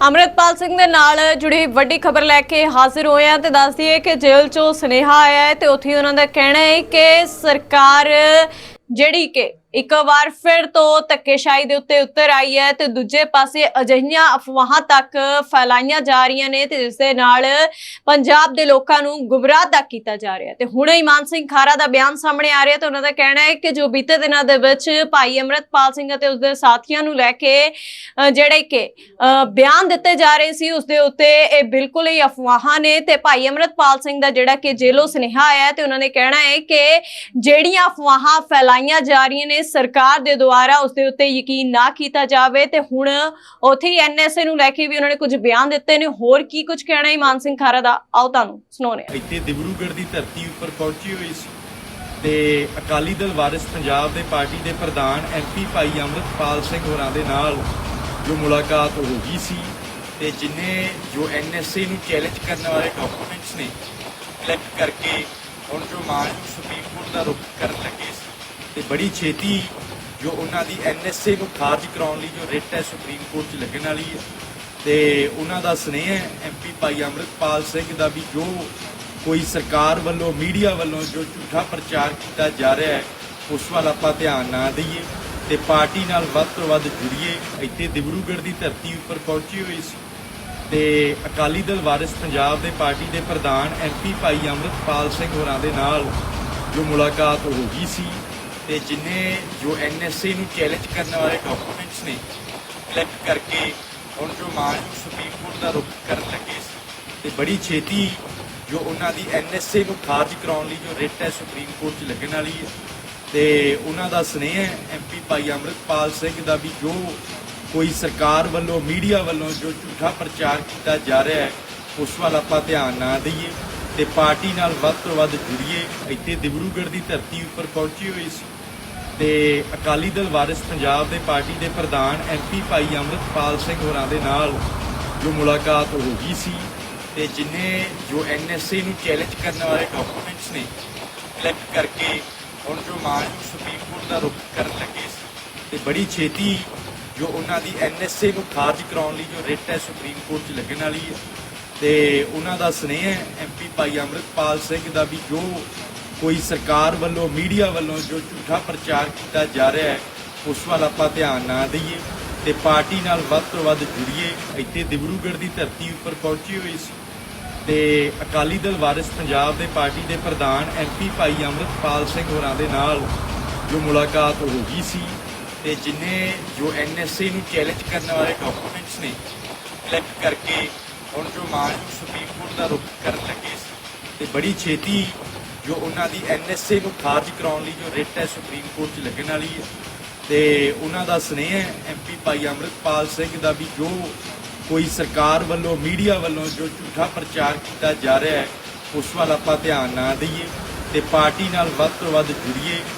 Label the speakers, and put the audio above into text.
Speaker 1: ਅਮਰਿਤਪਾਲ ਸਿੰਘ ਦੇ ਨਾਲ ਜੁੜੀ ਵੱਡੀ ਖਬਰ ਲੈ ਕੇ ਹਾਜ਼ਰ ਹੋਏ ਆ ਤੇ ਦੱਸ ਦਈਏ ਕਿ ਜੇਲ੍ਹ ਚੋਂ ਸੁਨੇਹਾ ਆਇਆ ਹੈ ਤੇ ਉੱਥੇ ਉਹਨਾਂ ਦਾ ਕਹਿਣਾ ਹੈ ਕਿ ਸਰਕਾਰ ਜਿਹੜੀ ਕਿ ਇੱਕ ਵਾਰ ਫਿਰ ਤੋਂ ਧੱਕੇਸ਼ਾਹੀ ਦੇ ਉੱਤੇ ਉਤਰ ਆਈ ਹੈ ਤੇ ਦੂਜੇ ਪਾਸੇ ਅਜਿਹੀਆਂ ਅਫਵਾਹਾਂ ਤੱਕ ਫੈਲਾਈਆਂ ਜਾ ਰਹੀਆਂ ਨੇ ਤੇ ਜਿਸ ਦੇ ਨਾਲ ਪੰਜਾਬ ਦੇ ਲੋਕਾਂ ਨੂੰ ਗੁੰਮਰਾਹ ਤੱਕ ਕੀਤਾ ਜਾ ਰਿਹਾ ਤੇ ਹੁਣੇ ਇਮਾਨ ਸਿੰਘ ਖਾਰਾ ਦਾ ਬਿਆਨ ਸਾਹਮਣੇ ਆ ਰਿਹਾ ਤੇ ਉਹਨਾਂ ਦਾ ਕਹਿਣਾ ਹੈ ਕਿ ਜੋ ਬੀਤੇ ਦਿਨਾਂ ਦੇ ਵਿੱਚ ਭਾਈ ਅਮਰਤਪਾਲ ਸਿੰਘ ਅਤੇ ਉਸਦੇ ਸਾਥੀਆਂ ਨੂੰ ਲੈ ਕੇ ਜਿਹੜੇ ਕਿ ਅ, ਬਿਆਨ ਦਿੱਤੇ ਜਾ ਰਹੇ ਸੀ ਉਸ ਦੇ ਉੱਤੇ ਇਹ ਬਿਲਕੁਲ ਹੀ ਅਫਵਾਹਾਂ ਨੇ ਤੇ ਭਾਈ ਅਮਰਤਪਾਲ ਸਿੰਘ ਦਾ ਜਿਹੜਾ ਕਿ ਜੇਲੋ ਸੁਨੇਹਾ ਆਇਆ ਹੈ ਤੇ ਉਹਨਾਂ ਨੇ ਕਹਿਣਾ ਹੈ ਕਿ ਜਿਹੜੀਆਂ ਅਫਵਾਹਾਂ ਫੈਲਾਈਆਂ ਜਾ ਰਹੀਆਂ ਨੇ ਸਰਕਾਰ ਦੇ ਦੁਆਰਾ ਉਸ ਦੇ ਉੱਤੇ ਯਕੀਨ ਨਾ ਕੀਤਾ ਜਾਵੇ ਤੇ ਹੁਣ ਉੱਥੇ ਐਨਐਸਏ ਨੂੰ ਲੈ ਕੇ ਵੀ ਉਹਨਾਂ ਨੇ ਕੁਝ ਬਿਆਨ ਦਿੱਤੇ ਨੇ। ਹੋਰ ਕੀ ਕੁਝ ਕਹਿਣਾ ਹੈ ਮਾਨ ਸਿੰਘ ਖਾਰਾ ਦਾ? ਆਓ ਤੁਹਾਨੂੰ ਸੁਣਾਉਂਦੇ
Speaker 2: ਇੱਥੇ ਦਿਬਰੂਗੜ੍ਹ ਦੀ ਧਰਤੀ ਉੱਪਰ ਪਹੁੰਚੀ ਹੋਈ ਸੀ ਤੇ ਅਕਾਲੀ ਦਲ ਵਾਰਿਸ ਪੰਜਾਬ ਦੇ ਪਾਰਟੀ ਦੇ ਪ੍ਰਧਾਨ ਐਮਪੀ ਭਾਈ ਅੰਮ੍ਰਿਤਪਾਲ ਸਿੰਘ ਹੋਰਾਂ ਦੇ ਨਾਲ ਜੋ ਮੁਲਾਕਾਤ ਹੋ ਗਈ ਸੀ ਤੇ ਜਿਨੇ ਜੋ ਐਨਐਸਏ ਨੂੰ ਚੈਲੰਜ ਕਰਨ ਵਾਲੇ ਡਾਕੂਮੈਂਟਸ ਨੇ ਕਲੈਕਟ ਕਰਕੇ ਹੁਣ ਜੋ ਮਾਨਯੋਗ ਸੁਪਰੀਮ ਕੋਰਟ ਦਾ ਰੁਖ ਕਰਨ ਲੱਗੇ ਤੇ ਬੜੀ ਛੇਤੀ ਜੋ ਉਹਨਾਂ ਦੀ ਐਨਐਸਏ ਨੂੰ ਖਾਰਜ ਕਰਾਉਣ ਲਈ ਜੋ ਰਿਟ ਹੈ ਸੁਪਰੀਮ ਕੋਰਟ 'ਚ ਲੱਗਣ ਵਾਲੀ ਹੈ। ਤੇ ਉਹਨਾਂ ਦਾ ਸਨੇਹ ਹੈ ਐਮਪੀ ਭਾਈ ਅੰਮ੍ਰਿਤਪਾਲ ਸਿੰਘ ਦਾ ਵੀ ਜੋ ਕੋਈ ਸਰਕਾਰ ਵੱਲੋਂ, ਮੀਡੀਆ ਵੱਲੋਂ ਜੋ ਝੂਠਾ ਪ੍ਰਚਾਰ ਕੀਤਾ ਜਾ ਰਿਹਾ ਹੈ, ਉਸ ਵੱਲ ਆਪਾਂ ਧਿਆਨ ਨਾ ਦਈਏ ਤੇ ਪਾਰਟੀ ਨਾਲ ਵੱਧ ਤੋਂ ਵੱਧ ਜੁੜੀਏ। ਇੱਥੇ ਦਿਬਰੂਗੜ੍ਹ ਦੀ ਧਰਤੀ ਉੱਪਰ ਪਹੁੰਚੀ ਹੋਈ ਸੀ। ਤੇ ਅਕਾਲੀ ਦਲ ਵਾਰਿਸ ਪੰਜਾਬ ਦੇ ਪਾਰਟੀ ਦੇ ਪ੍ਰਧਾਨ ਐਮਪੀ ਭਾਈ ਅੰਮ੍ਰਿਤਪਾਲ ਸਿੰਘ ਹੋਰਾਂ ਦੇ ਨਾਲ ਜੋ ਮੁਲਾਕਾਤ ਹੋ ਗਈ ਸੀ। ਤੇ ਜਿੰਨੇ ਜੋ ਐਨਐਸਏ ਨੂੰ ਚੈਲੰਜ ਕਰਨ ਵਾਲੇ ਡਾਕੂਮੈਂਟਸ ਨੇ ਕਲੈਕਟ ਕਰਕੇ ਹੁਣ ਜੋ ਮਾਨਯੋਗ ਸੁਪਰੀਮ ਕੋਰਟ ਦਾ ਰੁਖ ਕਰਨ ਲੱਗੇ ਸੀ, ਤੇ ਬੜੀ ਛੇਤੀ ਜੋ ਉਹਨਾਂ ਦੀ ਐਨਐਸਏ ਨੂੰ ਖਾਰਜ ਕਰਾਉਣ ਲਈ ਜੋ ਰਿਟ ਹੈ ਸੁਪਰੀਮ ਕੋਰਟ 'ਚ ਲੱਗਣ ਵਾਲੀ ਹੈ, ਤੇ ਉਹਨਾਂ ਦਾ ਸਨੇਹ ਹੈ ਐਮਪੀ ਭਾਈ ਅੰਮ੍ਰਿਤਪਾਲ ਸਿੰਘ ਦਾ ਵੀ ਜੋ ਕੋਈ ਸਰਕਾਰ ਵੱਲੋਂ, ਮੀਡੀਆ ਵੱਲੋਂ ਜੋ ਝੂਠਾ ਪ੍ਰਚਾਰ ਕੀਤਾ ਜਾ ਰਿਹਾ ਹੈ, ਉਸ ਵੱਲ ਆਪਾਂ ਧਿਆਨ ਨਾ ਦਈਏ ਤੇ ਪਾਰਟੀ ਨਾਲ ਵੱਧ ਤੋਂ ਵੱਧ ਜੁੜੀਏ, ਇੱਥੇ ਦਿਬਰੂਗੜ੍ਹ ਦੀ ਧਰਤੀ ਉੱਪਰ ਪਹੁੰਚੀ ਹੋਈ ਸੀ। ਤੇ ਅਕਾਲੀ ਦਲ ਵਾਰਿਸ ਪੰਜਾਬ ਦੇ ਪਾਰਟੀ ਦੇ ਪ੍ਰਧਾਨ ਐਮਪੀ ਭਾਈ ਅੰਮ੍ਰਿਤਪਾਲ ਸਿੰਘ ਹੋਰਾਂ ਦੇ ਨਾਲ ਜੋ ਮੁਲਾਕਾਤ ਹੋ ਗਈ ਸੀ ਤੇ ਜਿਨੇ ਜੋ ਐਨਐਸਏ ਨੂੰ ਚੈਲੰਜ ਕਰਨ ਵਾਲੇ ਡਾਕੂਮੈਂਟਸ ਨੇ ਕਲੈਕਟ ਕਰਕੇ ਹੁਣ ਜੋ ਮਾਨਯੋਗ ਸੁਪਰੀਮ ਕੋਰਟ ਦਾ ਰੁਖ ਕਰਨ ਲੱਗੇ ਸੀ ਤੇ ਬੜੀ ਛੇਤੀ ਜੋ ਉਹਨਾਂ ਦੀ ਐਨਐਸਏ ਨੂੰ ਖਾਰਜ ਕਰਾਉਣ ਲਈ ਜੋ ਰਿਟ ਹੈ ਸੁਪਰੀਮ ਕੋਰਟ 'ਚ ਲੱਗਣ ਵਾਲੀ ਹੈ ਤੇ ਉਹਨਾਂ ਦਾ ਸਨੇਹ ਹੈ ਐਮਪੀ ਭਾਈ ਅੰਮ੍ਰਿਤਪਾਲ ਸਿੰਘ ਦਾ ਵੀ ਜੋ ਕੋਈ ਸਰਕਾਰ ਵੱਲੋਂ, ਮੀਡੀਆ ਵੱਲੋਂ ਜੋ ਝੂਠਾ ਪ੍ਰਚਾਰ ਕੀਤਾ ਜਾ ਰਿਹਾ ਹੈ, ਉਸ ਵੱਲ ਆਪਾਂ ਧਿਆਨ ਨਾ ਦਈਏ ਤੇ ਪਾਰਟੀ ਨਾਲ ਵੱਧ ਤੋਂ ਵੱਧ ਜੁੜੀਏ। ਇੱਥੇ ਦਿਬਰੂਗੜ੍ਹ ਦੀ ਧਰਤੀ ਉੱਪਰ ਪਹੁੰਚੀ ਹੋਈ ਸੀ ਤੇ ਅਕਾਲੀ ਦਲ ਵਾਰਿਸ ਪੰਜਾਬ ਦੇ ਪਾਰਟੀ ਦੇ ਪ੍ਰਧਾਨ ਐਮਪੀ ਭਾਈ ਅੰਮ੍ਰਿਤਪਾਲ ਸਿੰਘ ਹੋਰਾਂ ਦੇ ਨਾਲ ਜੋ ਮੁਲਾਕਾਤ ਹੋ ਗਈ ਸੀ ਤੇ ਜਿਨੇ ਜੋ ਐਨਐਸਏ ਨੂੰ ਚੈਲੰਜ ਕਰਨ ਵਾਲੇ ਡਾਕੂਮੈਂਟਸ ਨੇ ਕਲੈਕਟ ਕਰਕੇ ਹੁਣ ਜੋ ਮਾਨਯੋਗ ਸੁਪਰੀਮ ਕੋਰਟ ਦਾ ਰੁਖ ਕਰਨ ਲੱਗੇ ਸੀ ਤੇ ਬੜੀ ਛੇਤੀ ਜੋ ਉਹਨਾਂ ਦੀ ਐਨਐਸਏ ਨੂੰ ਖਾਰਜ ਕਰਾਉਣ ਲਈ ਜੋ ਰਿਟ ਹੈ ਸੁਪਰੀਮ ਕੋਰਟ 'ਚ ਲੱਗਣ ਵਾਲੀ ਹੈ। ਤੇ ਉਹਨਾਂ ਦਾ ਸਨੇਹ ਹੈ ਐਮਪੀ ਭਾਈ ਅੰਮ੍ਰਿਤਪਾਲ ਸਿੰਘ ਦਾ ਵੀ ਜੋ ਕੋਈ ਸਰਕਾਰ ਵੱਲੋਂ, ਮੀਡੀਆ ਵੱਲੋਂ ਜੋ ਝੂਠਾ ਪ੍ਰਚਾਰ ਕੀਤਾ ਜਾ ਰਿਹਾ ਹੈ, ਉਸ ਵੱਲ ਆਪਾਂ ਧਿਆਨ ਨਾ ਦਈਏ ਤੇ ਪਾਰਟੀ ਨਾਲ ਵੱਧ ਤੋਂ ਵੱਧ ਜੁੜੀਏ।